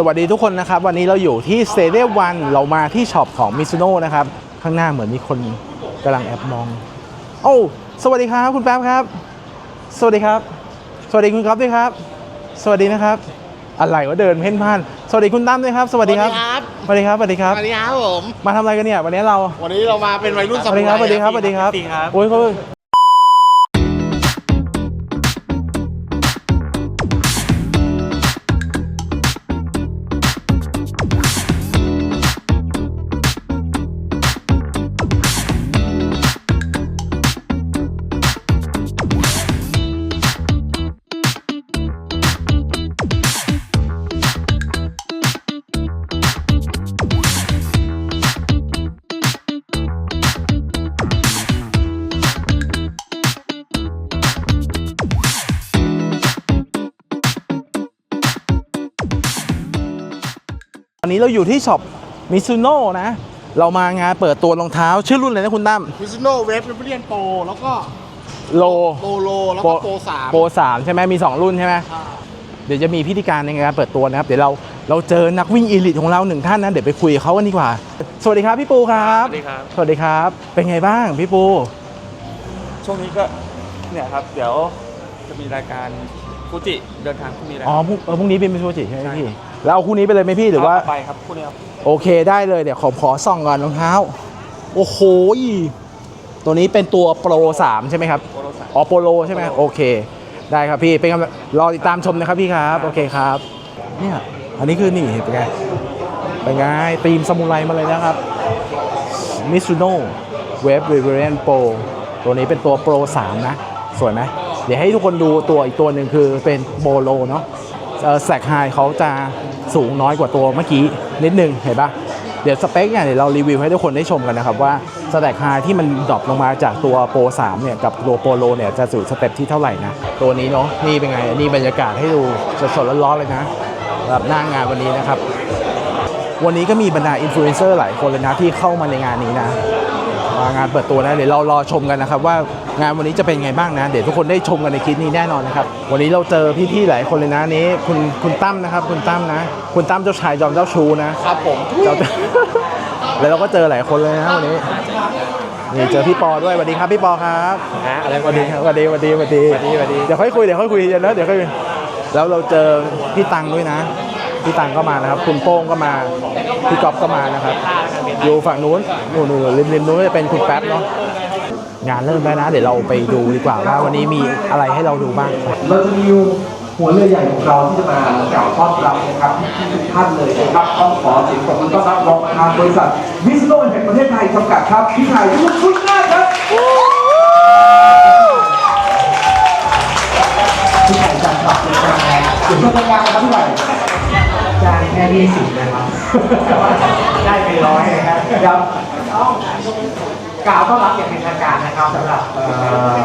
สวัสดีทุกคนนะครับ วันนี้เราอยู่ที่สเตเดียมวันเรามาที่ช็อปของมิซูโน่นะครับ ข้างหน้าเหมือนมีคนกำลังแอบมอง โอ้าสวัสดีครับคุณแป๊บครับ สวัสดีครับ สวัสดีคุณครับด้วยครับ สวัสดีนะครับ อะไรวะเดินเพ่นพ่าน สวัสดีคุณตั้มด้วยครับ สวัสดีครับ สวัสดีครับ สวัสดีครับ สวัสดีครับผม มาทำอะไรกันเนี่ยวันนี้เรา วันนี้เรามาเป็นวัยรุ่นสวัสดีครับ สวัสดีครับ สวัสดีครับ โอ้ย นนี้เราอยู่ที่ช็อปมิซูโน่นะ เรามางานเปิดตัวรองเท้า ชื่อรุ่นเลยนะคุณตั้มมิซูโน่เวฟเรียนโปรแล้วก็โลโปโลแล้วก็โปรสามโปรสามใช่ไหมมี 2 รุ่นใช่ไหมเดี๋ยวจะมีพิธีการในการเปิดตัวนะครับ เดี๋ยวเราเราเจอนักวิ่งอีลิทของเราหนึ่งท่านนะ เดี๋ยวไปคุยกับเขากันดีกว่า สวัสดีครับพี่ปูครับ สวัสดีครับ สวัสดีครับ เป็นไงบ้างพี่ปู ช่วงนี้ก็เนี่ยครับ เดี๋ยวจะมีรายการฟูจิเดินทางพรุ่งนี้แล้วอ๋อพรุ่งเออพรุ่งนี้เป็นมิซูจิใช่ไหมพี่ แล้วเอาคู่นี้ไปเลยไหมพี่หรือว่าไปครับพรุ่งนี้ครับโอเคได้เลยเดี๋ยวขอขอส่องก่อนรองเท้า โอ้โหยตัวนี้เป็นตัวโปร3ใช่ไหมครับ โปรสาม อ๋อโปโลใช่ไหมโอเค ได้ครับพี่เป็นกำลังรอติดตามชมนะครับพี่ครับ โอเคครับ เนี่ยอันนี้คือนี่เป็นไงเป็นไงตีมซามูไรมาเลยนะครับมิซูโน่เวฟเวเวเรนโปรตัวนี้เป็นตัวโปร3นะ สวยไหมเดี๋ยวให้ทุกคนดูตัวอีกตัวหนึ่งคือเป็นโบโลเนาะ แซกไฮเขาจะสูงน้อยกว่าตัวเมื่อกี้นิดนึงเห็นปะเดี๋ยวสเปคเนี่ยเดี๋ยวเรารีวิวให้ทุกคนได้ชมกันนะครับว่าสแต็กไฮที่มันดรอปลงมาจากตัวโปร3เนี่ยกับตัวโปโลเนี่ยจะสู่สเต็ปที่เท่าไหร่นะ ตัวนี้เนาะนี่เป็นไงนี่บรรยากาศให้ดูสดๆร้อนๆเลยนะสำหรับหน้างานวันนี้นะครับ วันนี้ก็มีบรรดาอินฟลูเอนเซอร์หลายคนเลยนะที่เข้ามาในงานนี้นะมางานเปิดตัวนะเดี๋ยวเรารอชมกันนะครับว่า งานวันนี้จะเป็นไงบ้างนะ เดี๋ยวทุกคนได้ชมกันในคลิปนี้แน่นอนนะครับ วันนี้เราเจอพี่ๆหลายคนเลยนะนี้ คุณคุณตั้มนะครับ คุณตั้มนะ คุณตั้มเจ้าชายจอมเจ้าชูนะครับผมเจ้าแล้วเราก็เจอหลายคนเลยนะวันนี้นี่เจอพี่ปอด้วยสวัสดีครับพี่ปอครับฮะอะไรสวัสดีครับสวัสดีสวัสดีสวัสดีสวัสดีสวัสดีเดี๋ยวค่อยคุยเดี๋ยวค่อยคุยเดี๋ยวนะเดี๋ยวค่อยคุยแล้วเราเจอพี่ตังด้วยนะพี่ตังก็มานะครับ คุณโป้งก็มาพี่ก๊อฟก็มานะครับ อยู่ฝั่งนู้นนู่นนู่นริมริมนู้นจะเป็นคุณแป๊บเนาะ งานเริ่มแล้วนะ เดี๋ยวเราไปดูดีกว่าว่าวันนี้มีอะไรให้เราดูบ้างเราจะมีหัวเรือใหญ่ของเราที่จะมากล่าวต้อนรับนะครับทุกท่านเลยนะครับต้องขอเสียงปรบมือต้อนรับรองประธานบริษัทวิสโนแห่งประเทศไทยจำกัดครับพี่ไทยทุกทุกท่านครับพี่ไทยจังหวัดเป็นจางแรงเดี๋ยวจะทำงานครับพี่ไทยจางแค่ยี่สิบนะครับได้ไปร้อยนะครับครับต้อง กล่าวต้อนรับอย่างเป็นทางการนะครับสำหรับเอ่อ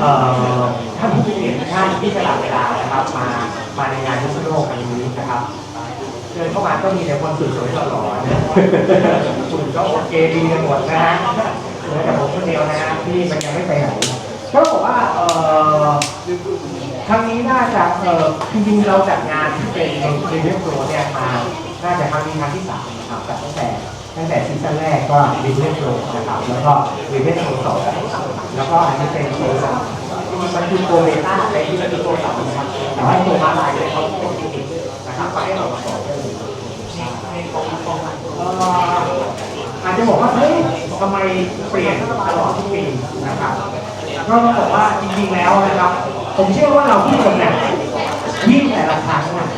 เอ่อท่านผู้มีเกียรติทุกท่านที่สละเวลานะครับ มามาในงานยุคโลกอันนี้นะครับเดินเข้ามาก็มีแต่คนสวยๆหล่อๆนะหุ่นก็โอเคดีกันหมดนะฮะเหลือแต่ผมคนเดียวนะฮะที่มันยังไม่ไปไหนก็บอกว่าเอ่อครั้งนี้น่าจะเอ่อจริงๆเราจัดงานที่เป็นเรเวลโปรเนี่ยมาน่าจะครั้งนี้ครั้งที่สามนะครับจัดตั้งแต่ ตั้งแต่ซีซั่นแรกก็เรเวลโรนะครับแล้วก็เรเวลโปรสองแล้วก็อันนี้เป็นโปรสามมันคือโปรเบต้าแต่ที่มันคือโรสามนะครับแต่ว่าตัวมาลายเนี่ยเขาเป็นเทคนิคนะครับก็ให้เราสอนได้เลยเอ่ออาจจะบอกว่าเฮ้ยทำไมเปลี่ยนตลอดทุกปีนะครับก็ต้องบอกว่าจริงๆแล้วนะครับ ผมเชื่อว่าเราทุกคนเนี่ยวิ่งแต่ละครั้งน่ะ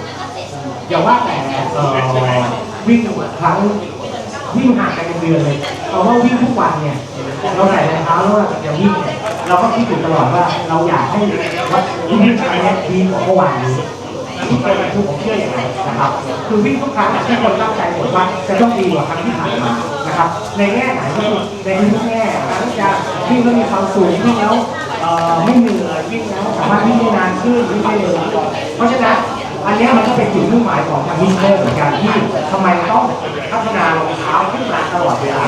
อย่าว่าแต่อ่อวิ่งครั้ง วิ่งห่างกันเป็นเดือนเลยเอาว่าวิ่งทุกวันเนี่ยเราใส่รองเท้าแล้วอย่างวิ่งเนี่ยเราก็คิดอยู่ตลอดว่าเราอยากให้วัดวิ่งครั้งนี้ดีกว่าเมื่อวานนี้ที่เคยมาคือผมเชื่ออย่างนั้นนะครับ คือวิ่งทุกครั้งที่คนตั้งใจหมดว่าจะต้องดีกว่าครั้งที่ผ่านมานะครับ ในแง่ไหนก็ในทุกแง่ทั้งจะวิ่งแล้วมีความสุขวิ่งแล้วไม่เหนื่อยวิ่งแล้วสามารถวิ่งได้นานขึ้นวิ่งได้เร็วเพราะฉะนั้น อันนี้มันก็เป็นจุดมุ่งหมายของทางวินเทอร์เหมือนกันที่ทำไมต้องพัฒนารองเท้าขึ้นมาตลอดเวลา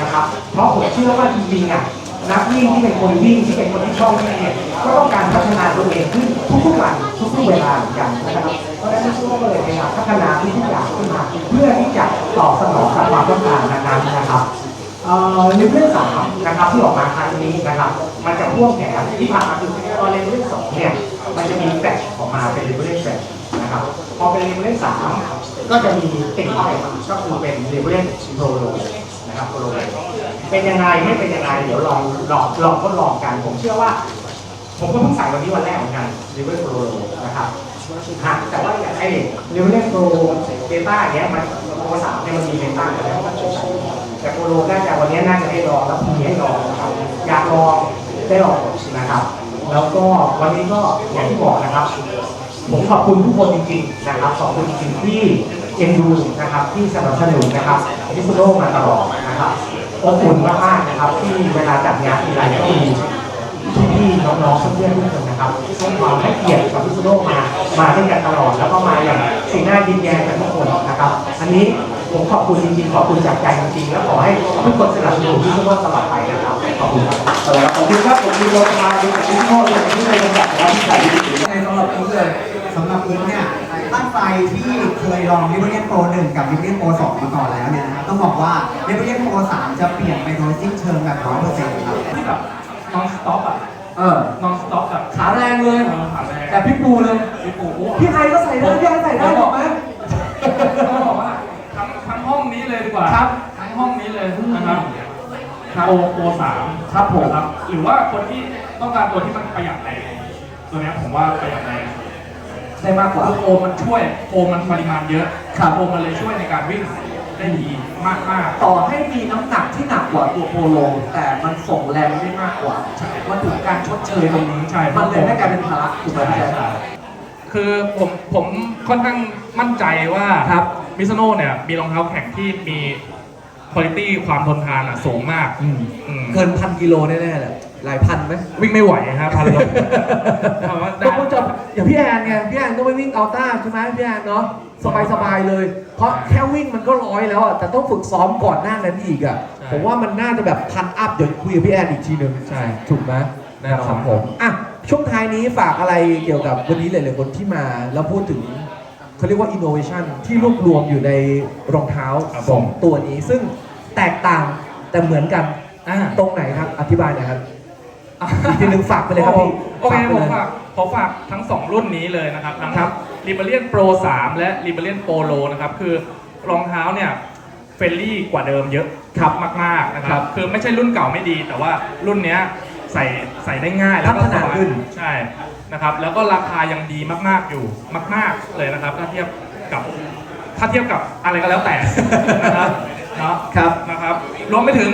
นะครับ เพราะผมเชื่อว่าจริงๆอะนักวิ่งที่เป็นคนวิ่งที่เป็นคนที่ชอบวิ่งเนี่ยก็ต้องการพัฒนาตัวเองขึ้นทุกๆวันทุกๆเวลาเหมือนกันนะครับเพราะฉะนั้นมิซูโน่ก็เลยพยายามพัฒนาทุกอย่างขึ้นมาเพื่อที่จะตอบสนองกับความต้องการนั้นๆนะครับในเรื่องสามนะครับที่ออกมาครั้งนี้นะครับมันจะพ่วงแถมที่ผ่านมาคือตอนเลเวลสองเนี่ยมันจะมีแฟลชออกมาเป็นเลเวลแฟลช นะครับพอเป็นเลเวลสามก็จะมีติดเข้าไปก็คือเป็นเลเวลโปรโลนะครับโปรโลเป็นยังไงไม่เป็นยังไงเดี๋ยวลองลองลองทดลองกัน ผมเชื่อว่า ผมก็เพิ่งใส่วันนี้วันแรกเหมือนกันเลเวลโปรโลนะครับฮะแต่ว่าอย่างไอ้เลเวลโปรเบต้าเนี้ยมันโปรสามเนี่ยมันมีเบต้าอยู่แล้วมันใช้แต่โปรโลน่าจะวันนี้น่าจะได้ลองแล้วพรุ่งนี้ให้ลองนะครับอยากลองได้ลองนะครับแล้วก็วันนี้ก็อย่างที่บอกนะครับ ผมขอบคุณทุกคนจริงๆนะครับขอบคุณจริงๆที่เอ็นดูนะครับที่สนับสนุนนะครับพิซโลมาตลอดนะครับอบอุ่นมากๆนะครับที่เวลาจัดงานทีไรก็มีพี่ๆน้องๆเพื่อนๆทุกคนนะครับให้ความให้เกียรติกับพิซโลมามาด้วยกันตลอด แล้วก็มาอย่างสีหน้ายิ้มแย้มกันทุกคนนะครับอันนี้ผมขอบคุณจริงๆขอบคุณจากใจจริงๆแล้วขอให้ทุกคนสนับสนุนพิซโลตลอดไปนะครับขอบคุณครับขอบคุณครับผมมีโรมาดูกับพิซโลเลยที่ในระดับแล้วที่ใส่ดีในสำหรับอิงเลย สำหรับอิงเนี่ยตั้งใจที่เคยลอง r i v e r i a n Pro 1กับ r i v e r i a n Pro 2มาก่อนแล้วเนี่ยนะครับต้องบอกว่า r i v e r i a n Pro 3จะเปลี่ยนไปโดยสิ้นเชิงแบบ100%ครับที่แบบ non stop อะเออ non stop แบบขาแรงเลยเออขาแรงแต่พี่ปูเลยพี่ปูโอ้พี่ไฮก็ใส่ได้พี่ไฮใส่ได้ถูกไหมต้องบอกว่าทั้งทั้งห้องนี้เลยดีกว่าครับทั้งห้องนี้เลยนะครับโปรโปรสามครับผมนะครับหรือว่าคนที่ต้องการตัวที่มันประหยัดแรงตัวเนี้ยผมว่าประหยัดแรง ได้มากกว่า คือโอมันช่วยโอมันปริมาณเยอะครับโอมันเลยช่วยในการวิ่งได้ดีมากมากต่อให้มีน้ำหนักที่หนักกว่าตัวโปโล แต่มันส่งแรงได้มากกว่ามันถึงการชดเชยตรงนี้ใช่ มันเลยไม่กลายเป็นภาระถูกไหมใช่พี่แจ๊คใช่คือผมผมค่อนข้างมั่นใจว่าครับมิซโน่เนี่ยมีรองเท้าแข่งที่มีคุณภาพความทนทานอะสูงมากอืม อืมเกินพันกิโลแน่ๆแหละ หลายพันไหมวิ่งไม่ไหวครับพันโลถามว่าได้ก็คงจะอย่างพี่แอนไงพี่แอนก็ไปวิ่งอัลต้าใช่ไหมพี่แอนเนาะสบายๆเลย เพราะแค่วิ่งมันก็ร้อยแล้วอะแต่ต้องฝึกซ้อมก่อนหน้านั้นอีกอะผมว่ามันน่าจะแบบพันอัพเดี๋ยวคุยกับพี่แอนอีกทีหนึงใช่ถูกไหมแน่นอนครับผมอะช่วงท้ายนี้ฝากอะไรเกี่ยวกับวันนี้หลายๆคนที่มาแล้วพูดถึงเขาเรียกว่า innovation ที่รวบรวมอยู่ในรองเท้าครับสองผมตัวนี้ซึ่งแตกต่างแต่เหมือนกันอ่า ตรงไหนครับอธิบายหน่อยครับ อีกทีหนึ่งฝากไปเลยครับพี่โอเคฝากไปผมเลยฝากขอฝากทั้ง 2 รุ่นนี้เลยนะครับทั้งครับ r i b e r i a n Pro 3และ r i b e r i a n Polo นะครับคือรองเท้าเนี่ยเฟรนลี่กว่าเดิมเยอะครับมากๆนะคครัรับบคือไม่ใช่รุ่นเก่าไม่ดี แต่ว่ารุ่นเนี้ยใส่ใส่ได้ง่ายแล้วก็พัฒสนาบายขึ้นใช่นะครับ แล้วก็ราคายังดีมากๆอยู่มาก ๆเลยนะครับ ถ้าเทียบกับถ้าเทียบกับอะไรก็แล้วแต่นะครับเนาะครับนะครับรวมไปถึง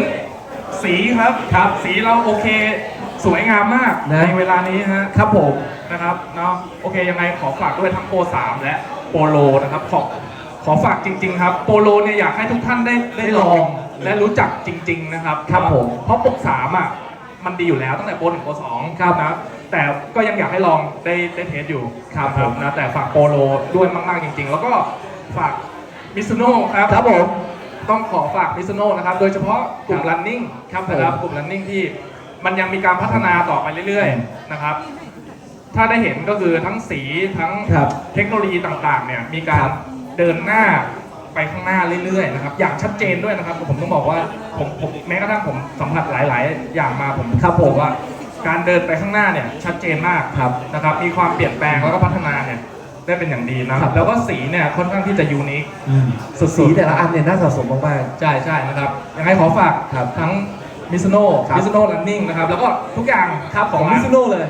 สีครับครับ สีเราโอเค สวยงามมากนะ ในเวลานี้ฮะครับผม นะครับเนาะโอเคยังไงขอฝากด้วยทั้งโปร3และโปโลนะครับขอขอฝากจริง ๆ ครับ โปโลเนี่ยอยากให้ทุกท่านได้ได้ได้ลลอองงและรู้จักจริง ๆ นะครับครับผม เพราะโปรสามอะมันดีอยู่แล้วตั้งแต่โปรหนึ่งโปรสองครับนะแต่ก็ยังอยากให้ลองได้ได้เทสอยู่ครับนะนะแต่ฝากโปโลด้วยมากๆจริง ๆ แล้วก็ฝากมิซูโน่ครับ ครับผม ต้องขอฝากมิซูโน่นะครับ โดยเฉพาะกลุ่ม running ครับผม นะครับกลุ่ม running ที่ มันยังมีการพัฒนาต่อไปเรื่อยๆนะครับ ถ้าได้เห็นก็คือทั้งสีทั้งครับเทคโนโลยีต่างๆ เนี่ยมีการเดินหน้าไปข้างหน้าเรื่อยๆนะครับอย่างชัดเจนด้วยนะครับ ผมต้องบอกว่าผมผมแม้กระทั่งผมสัมผัสหลาย ๆ อย่างมาผมครับผมว่า การเดินไปข้างหน้าเนี่ยชัดเจนมาก ครับ นะครับมีความเปลี่ยนแปลงแล้วก็พัฒนาเนี่ยได้เป็นอย่างดีนะครับ แล้วก็สีเนี่ยค่อนข้างที่จะยูนิค สุดๆ สีแต่ละอันเนี่ยน่าสะสมมาก ใช่ใช่นะครับยังไงขอฝากครับ ทั้ง มิซโน่ครับมิซโน่รันนิ่งนะครับ แล้วก็ทุกอย่างๆครับขขอองงร้ามินซูโน่เลย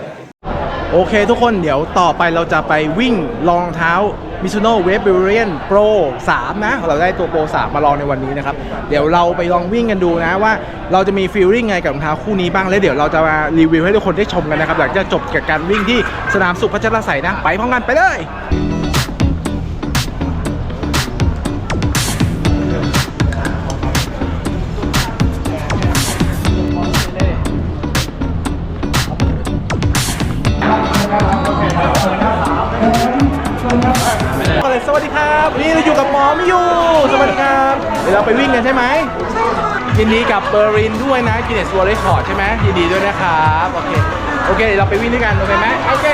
โอเคทุกคนเดี๋ยวต่อไปเราจะไปวิ่งรองเท้า Mizuno Wave Brilliant Pro 3 นะ เราได้ตัว Pro 3มาลองในวันนี้นะครับ เดี๋ยวเราไปลองวิ่งกันดูนะว่าเราจะมีฟีลลิ่งไงกับรองเท้าคู่นี้บ้าง แล้วเดี๋ยวเราจะมารีวิวให้ทุกคนได้ชมกันนะครับ หลังจากจบกับการวิ่งที่สนามสุขพัชรไสยนะ ไปพร้อมกันไปเลย สวัสดีครับวันนี่เราอยู่กับหมอมิยูสวัสดีครับเดี๋ยวเราไปวิ่งกันใช่ไหมใช่ค่ะยินดีกับเบอร์รินด้วยนะกินเนสวอลเลย์คอร์ดใช่ไหมยินดีด้วยนะครับโอเคโอเคเดี๋ยวเราไปวิ่งด้วยกันโอเคไหมโอเค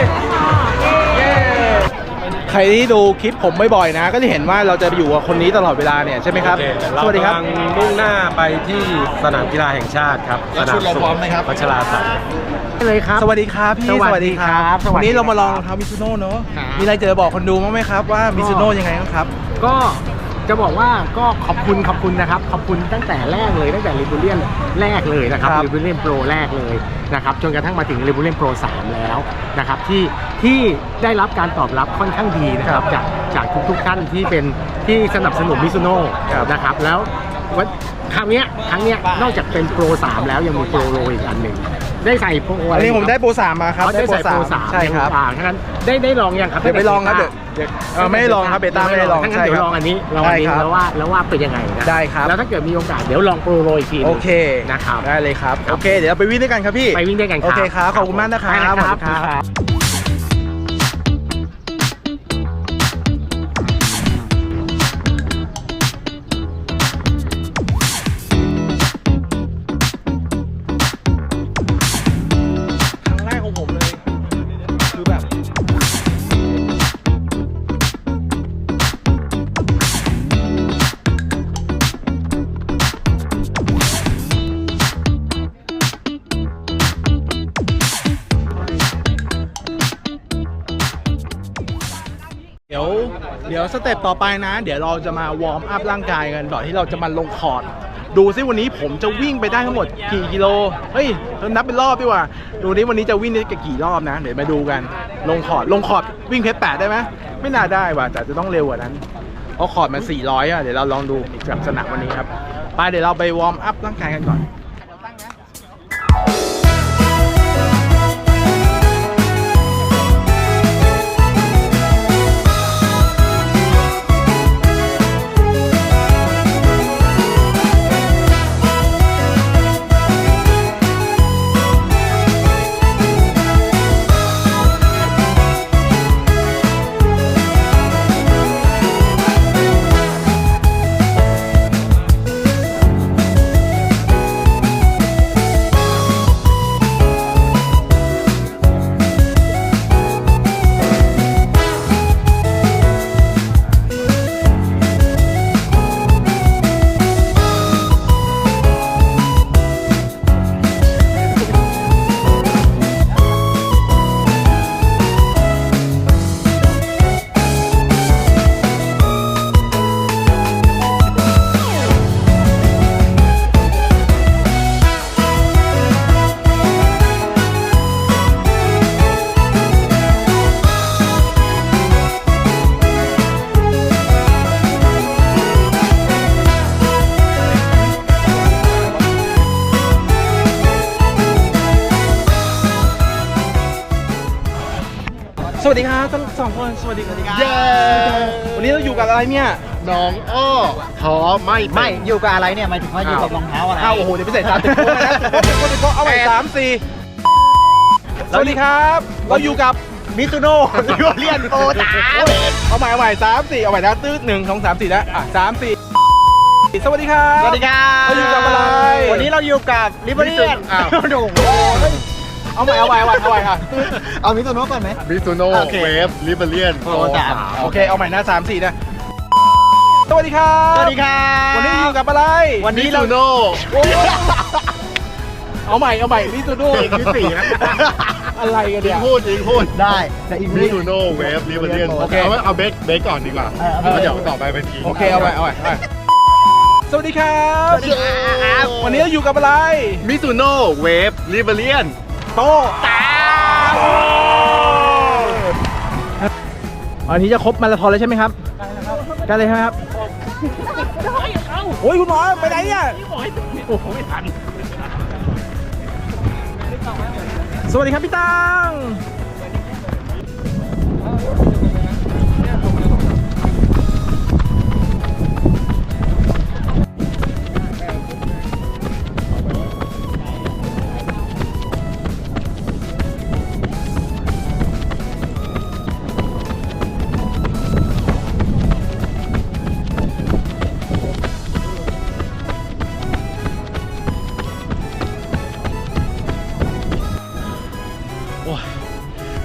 ใครที่ดูคลิปผมบ่อยๆนะ ก็จะเห็นว่าเราจะอยู่กับคนนี้ตลอดเวลาเนี่ยใช่ไหมครับ สวัสดีครับเากำลังมุ่งหน้าไปที่สนามกีฬาแห่งชาติครับแล้วชุดเราพร้อมไหมครับ วัชราสันเลยครับ สวัสดีครับพี่ สวัสดีครับสวัสดีครับวันนี้เรามาลองรองเท้ามิซูโน่เนอะครับมีอะไรจะบอกคนดูบ้างไหมครับว่ามิซูโน่ยังไงบ้างครับ ก็ จะบอกว่าก็ขอบคุณขอบคุณนะครับ ขอบคุณตั้งแต่แรกเลยตั้งแต่ริบูเลียนแรกเลยนะครับครับริบูเลียนโปรแรกเลยนะครับจนกระทั่งมาถึงริบูเลียนโปร3แล้วนะครับที่ที่ได้รับการตอบรับค่อนข้างดีนะครับจากจากทุกๆท่านที่เป็นที่สนับสนุนมิซูโน่ครับ นะครับแล้ววันครั้งเนี้ยครั้งเนี้ยนอกจากเป็นโปร3แล้วยังมีโปรโรอีกอันหนึ่ง ได้ใส่โปรอะอัไรนนี้ผมได้โปรสามมาครับเขาได้ใส่โปรสามใช่ครับ อ่าฉะนั้นได้ได้ลองยังครับเดี๋ยวไปลองครับเดี๋ยวเดี๋ยวเออไม่ได้ลองครับเบต้าไม่ได้ลองถ้างั้นใช่เดี๋ยควรับ ลองอันนี้ลองอันนี้ได้ครับแล้วว่าแล้วว่าเป็นยังไงนะได้ครับ แล้วถ้าเกิดมีโอกาสเดี๋ยวลองโปรโรอีกทีหนึ่ง โอเคนะครับได้เลยครับ ครับ โอเค เดี๋ยวเราไปวิ่งด้วยกันครับพี่ ไปวิ่งด้วยกันครับโอเคครับขอบคุณมากนะครับได้สวัสดีครับ ครับ เต็ปต่อไปนะ เดี๋ยวเราจะมาวอร์มอัพร่างกายกันก่อนที่เราจะมาลงคอร์ดดูซิวันนี้ผมจะวิ่งไปได้ทั้งหมดกี่กิโล เฮ้ยนับเป็นรอบดีกว่า ดูนี้วันนี้จะวิ่งได้กี่รอบนะ เดี๋ยวมาดูกัน ลงคอร์ดลงคอร์ดวิ่งเพชรแปดได้ไหมไม่น่าได้ว่ะแต่จะต้องเร็วกว่านั้นเพราะคอร์ดมัน400อะเดี๋ยวเราลองดูกับสนามวันนี้ครับไปเดี๋ยวเราไปวอร์มอัพร่างกายกันก่อน คนสวัสดีครับเย้วันนี้เราอยู่กับอะไรเนี่ยน้องอ้อทอไม่ไม่อยู่กับอะไรเนี่ยหมายถึงว่าอยู่กับรองเท้าอะไรอ้าโอ้โหเดี๋ยวไปใส่ตาติดโค้งนะติดโค้งติดโค้งเอาไว้สามสี่สวัสดีครับ เราอยู่กับมิตูโน่เรียนโอตาเอาใหม่เอาใหม่สามสี่เอาใหม่นะตื้อหนึ่งสองสามสี่นะอะสามสี่สวัสดีครับ สวัสดีครับเราอยู่กับอะไร วันนี้เราอยู่กับลิเบอรี่อ้าโอ้โห เอาใหม่เอาใหม่เอาใหม่เอาใหม่ค่ะตื้อเอามิซูโน่ก่อนไหม มิซูโน่โอเค เวฟลิเบเรียนโปรสาม โอเคเอาใหม่นะสามสี่นะสวัสดีครับสวัสดีครับวันนี้อยู่กับอะไรวันนี้มิเราซูโน่ โอ้ยเอาใหม่เอาใหม่มิซูโน่ที่สี่นะ อะไรกันยิเนี่งย พูดยิงพูดได้แต่อีกมิซูโน่เวฟลิเบเรียนโอเคเอาไว้เอาเบสเบสก่อนดีกว่าเออเอาเบส แล้วเดี๋ยวต่อไปเป็นทีมโอเคเอาใหม่เอาใหม่เอาใหม่สวัสดีครับสวัสดีครับวันนี้เราอยู่กับอะไร มิซูโน่เวฟลิเบเรียน โตตามอันนี้จะครบมาราธอนแล้วใช่ไหมครับใกล้เลยใช่ไหมครับ โอ้ยคุณหมอไปไหนเนี่ยสวัสดีครับพี่ตัง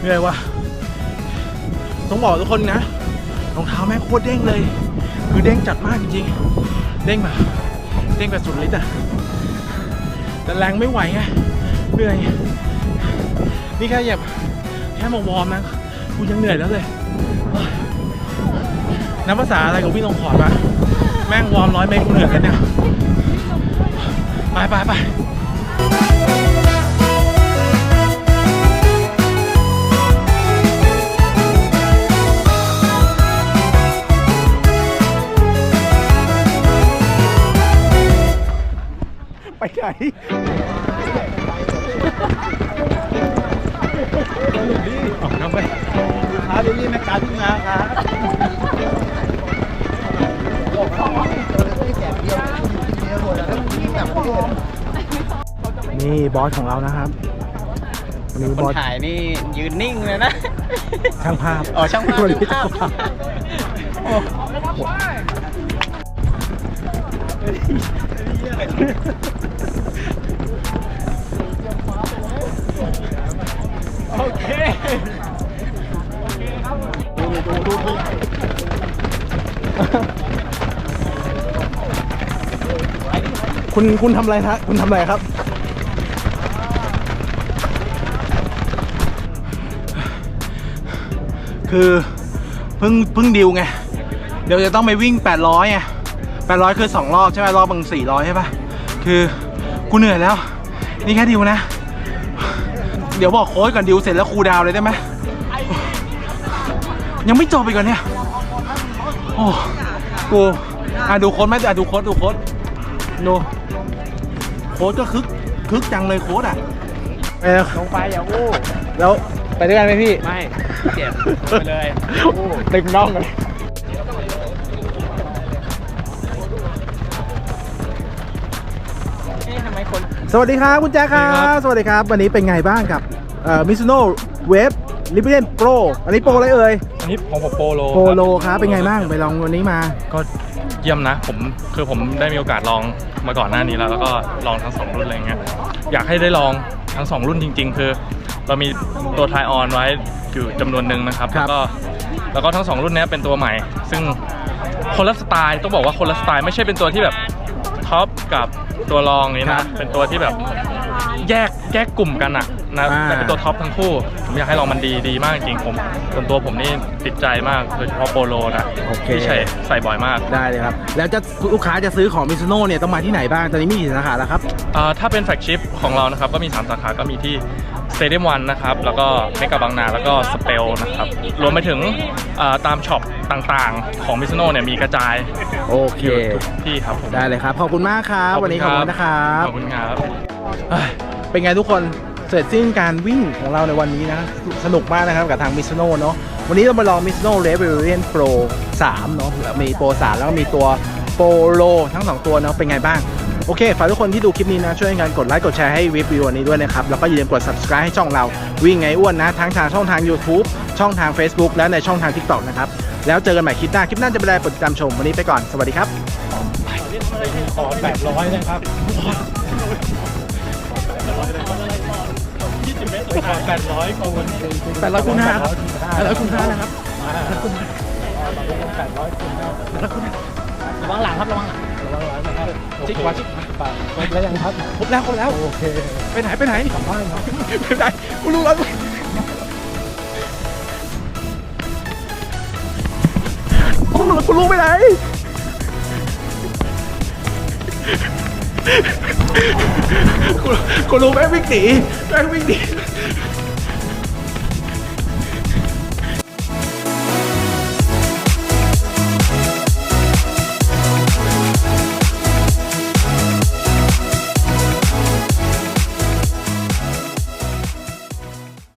เหนื่อยวะต้องบอกทุกคนนะรองเท้าแม่งโคตรเด้งเลย คือเด้งจัดมากจริงๆเด้งแบบเด้งแบบสุดฤทธิ์อะแต่แรงไม่ไหวไงเหนื่อยนี่แค่แบบแค่มาวอร์มนะกูยังเหนื่อยแล้วเลยนับภาษาอะไรกับพี่งลงขอดปะแม่งวอร์มร้อยเมตรกูเหนื่อยกันเนี่ย ไปไปไป ออกน้ำไปครับนี่แม่การทุ่งนาครับนี่บอสของเรานะครับวันนี้คบอนสถ่ายนี่ยืนนิ่งเลยนะ ช่างภาพอ๋อช่างภาพวันนี้ช่างภาพโอ้โอ คุณคุณทำอะไรฮะคุณทำอะไรครับ คือเพิ่งเพิ่งดิวไง เดี๋ยวจะต้องไปวิ่ง 800ไง800 คือ 2 รอบใช่ไหมรอบบาง400 ใช่ปะคือกูเหนื่อยแล้ว นี่แค่ดิวนะ เดี๋ยวบอกโค้ชก่อนดิวเสร็จแล้วครูดาวเลยได้ไหม ยังไม่จบไปก่อนเนี่ย โอ้กูอะดูโค้ดไหมอะดูโค้ดดูโค้ดดูโค้ดก็คึกคึกจังเลยโค้ดอะเออลงไปอย่าอู้แล้วไปด้วยกันไหมพี่ ไม่เจ็บไปเลยเต็มน่องเลยเอ๊ะทำไมคนสวัสดีครับ คุณแจ๊คครับ สวัสดีครับ วันนี้เป็นไงบ้างกับมิซูโน่เวฟลิเบเรียนโปรอันนี้โปรอะไรเอ่ยอั นนี้ของผมโปโลโปโลครับเป็นไงบ้างไปลองวันนี้มาก็เยี่ยมนะ ผมคือผมได้มีโอกาสลองมาก่อนหน้านี้แล้ว แล้วก็ลองทั้งสองรุ่นอะไรเงี้ยอยากให้ได้ลองทั้งสองรุ่นจริง ๆ คือ เรามีตัวทายออนไว้อยู่จำนวนหนึ่งนะครับครัแล้บวก็แล้วก็ทั้งสองรุ่นเนี้ยเป็นตัวใหม่ ซึ่งคนละสไตล์ต้องบอกว่าคนละสไตล์ไม่ใช่เป็นตัวที่แบบท็อปกับตัวรองนี้ครันะบเป็นตัวที่แบบ แยกแยกกลุ่มกันอะนะอ่า แต่เป็นตัวท็อปทั้งคู่ ผมอยากให้ลองมันดีดีมากจริงๆผมส่วนตัวผมนี่ติดใจมากโดยเฉพาะโปโลนะโอเค ที่ใช้ใส่บ่อยมากได้เลยครับ แล้วจะลูกค้าจะซื้อของมิซูโน่เนี่ยต้องมาที่ไหนบ้าง ตอนนี้มีกี่สาขาแล้วครับ อ่าถ้าเป็นแฟลกชิพของเรานะครับ ก็มี 3 สาขาก็มีที่ Stadium One นะครับ แล้วก็เมกะบางนาแล้วก็สเปลนะครับ รวมไปถึงอ่าตามช็อปต่างๆ ของมิซโนเนี่ยมีกระจายโอเค อยู่ทุกที่ครับผมได้เลยครับ ขอบคุณมากครับ วันนี้ขอบคุณนะครับ ขอบคุณครับ เป็นไงทุกคนเสร็จสิ้นการวิ่งของเราในวันนี้นะ สนุกมากนะครับกับทางมิ z โน่เนาะวันนี้เรามาลองมิ z โน่ Rebellion Pro 3เนาะแล้วมีโปร3แล้วก็มีตัวโปโลทั้ง 2 ตัวเนาะเป็นไงบ้าง โอเค ฝากทุกคนที่ดูคลิปนี้นะ ช่วยกันกดไลค์ กดแชร์ให้วิววันนี้ด้วยนะครับ แล้วก็อย่าลืมกด subscribe ให้ช่องเราวิ่งไงอ้วนนะ ทั้งทางช่องทาง YouTube ช่องทาง Facebook และในช่องทาง TikTok นะครับ แล้วเจอกันใหม่คลิปหน้า คลิปหน้าจะเป็นอะไรโปรดติดตามชมวันนี้ไปก่อนสวัสดีครับขอ800นะครับ ขอ800คูณ800คูณ5ครับ800คูณ5นะครับระวังหลังครับระวังหลังจิกว่าจิกครบแล้วยังครับครบแล้วครบแล้วโอเคไปไหนไปไหนกลับบ้านครับไปไหนกูรู้แล้วโอ้โหคุณรู้ไปไหน กูกูรู้แม่งวิ่งหนีแม่งวิ่งหนี